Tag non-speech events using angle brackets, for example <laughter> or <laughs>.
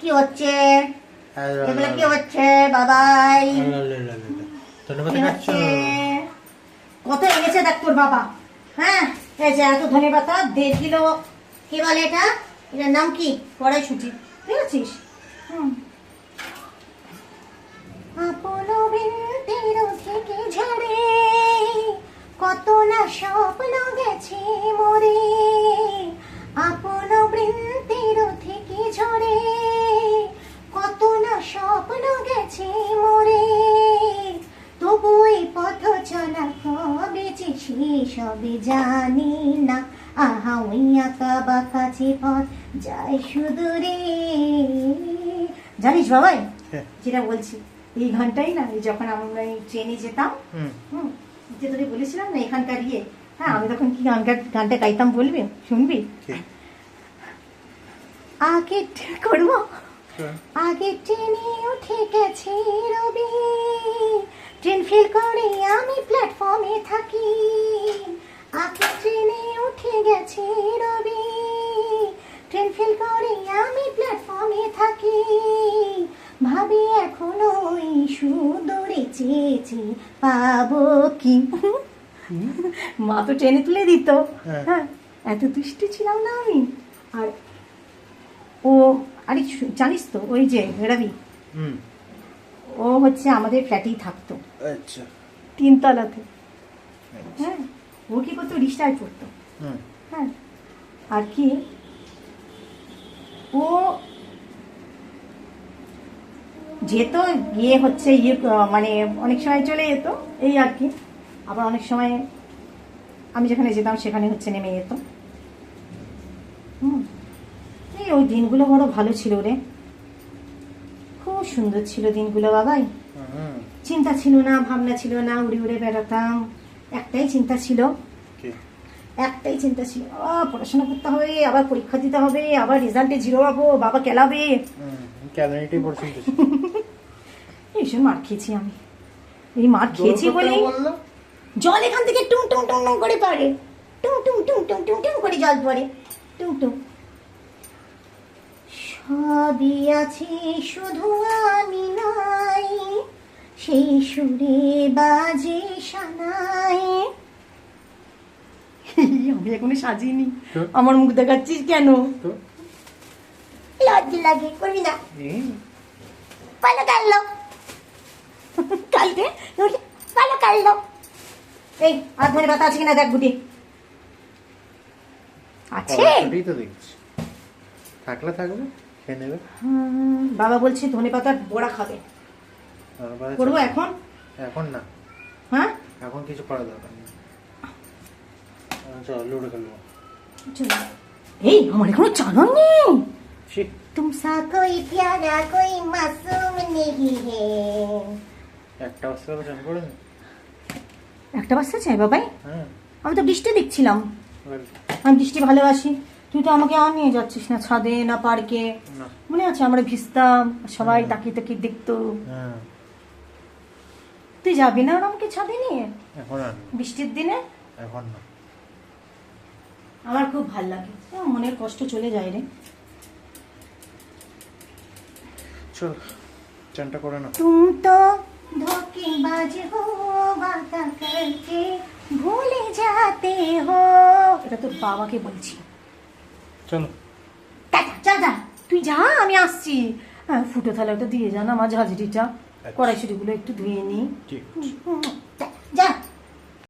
কি হচ্ছে? এগুলো কি হচ্ছে? বাবাই। ধন্যবাদ কত এনেছে দেখ তোর বাবা? হ্যাঁ এই যে এত ধনে পাতা দেড় কিলো কি বলে এটা? এটার নাম কি? কড়াইশুটি। আছিস হুম। আপনো বৃন্তের থেকে ঝরে কত না স্বপ্ন গেছে মরে। তবু এই পথ চলা কবে যে শেষ হবে জানি না। আহা ওই আঁকা বাঁকা যে পথ যায় সুদূরে জানিস বাবাই হ্যাঁ। যেটা বলছি এই ঘন্টাই না যখন আমরা ট্রেনে যেতাম হুম। যে তোকে বলেছিলাম না এখানকার ইয়ে হ্যাঁ আমি তখন কি গানটা গানটা গাইতাম বলবি? শুনবি? আগে করব। আগে ট্রেনে উঠে গেছে রবি। ট্রেন ফেল করে আমি প্ল্যাটফর্মে থাকি। আগে ট্রেনে উঠে গেছে রবি। ট্রেন ফেল করে আমি প্ল্যাটফর্মে থাকি। ভাবি এখনও ওই সুদূরে চেয়েছি পাবো কি? মা তো ট্রেনে তুলে দিত। হ্যাঁ। হ্যাঁ এত দুষ্টি ছিলাম না আমি। আর আরে জানিস তো ওই যে রবি? ও হচ্ছে আমাদের ফ্ল্যাটেই থাকতো। আচ্ছা। তিনতলাতে। হ্যাঁ ও কি করতো? রিক্সায় পড়তো হুম। হ্যাঁ। আর কি? ও যেত গিয়ে হচ্ছে ইয়ে মানে অনেক সময় চলে যেত এই আর কি। আবার অনেক সময় আমি যেখানে যেতাম সেখানে হচ্ছে নেমে যেত। হুম। ওই দিনগুলো বড় ভালো ছিল রে। খুব সুন্দর ছিল দিনগুলো বাবাই। চিন্তা ছিল না ভাবনা ছিল না উড়ে উড়ে বেড়াতাম। একটাই চিন্তা ছিল। একটাই চিন্তা ছিল পড়াশোনা করতে হবে আবার পরীক্ষা দিতে হবে আবার রেজাল্টে জিরো পাবো বাবা কেলাবে। <laughs> এইসব মার খেয়েছি আমি। এই মার খেয়েছি বলে জল এখান থেকে টুং টুং টুং টুং করে পড়ে। টুং টুং টুং টুং টুং টুং করে জল পড়ে। টুং টুং। সবই আছে শুধু আমি নাই। সেই সুরে বাজে সানাই আমি এখনও সাজিনি। আমার মুখ দেখাচ্ছিস কেন? লজ্জা লাগে করবি না। ভালো কাটলো কালকে? ভালো কাটলো এই আর ধরে ব্যথা আছে কিনা দেখ গুটি। আছে? তো দেখছি। থাকলে থাকবে। খেয়ে নেবে? বাবা বলছে ধনে পাতার বড়া খাবে। করব এখন? এখন না। হ্যাঁ? এখন কিছু করা দরকার নেই। চল লুডো খেলব। এই আমার এখনও চালান নেই। তুমসা কই প্যারা কই মাসুম নেহি হে। একটা বাচ্চা চান করেন একটা বাচ্চা চাই বাবাই? হ্যাঁ। আমি তো বৃষ্টি দেখছিলাম। আমি বৃষ্টি ভালোবাসি। তুই তো আমাকে আর নিয়ে যাচ্ছিস না ছাদে না পার্কে না মনে আছে আমরা ভিজতাম সবাই হুম। তাকিয়ে তাকিয়ে দেখতো হ্যাঁ তুই যাবি না আর আমাকে ছাদে নিয়ে এখন আর না। বৃষ্টির দিনে এখন না আমার খুব ভাল লাগে আমার মনের কষ্ট চলে যায় রে চল চানটা করে না तुम तो धोखेबाज हो वादा करके ভুলে যাতে हो এটা তোর বাবাকে বলছি চলো। যা যা তুই যা আমি আসছি। হ্যাঁ ফুটো থালাটা দিয়ে যা না আমার ঝাঁঝরিটা। কড়াইশুটিগুলো একটু ধুয়ে নিই ঠিক যা।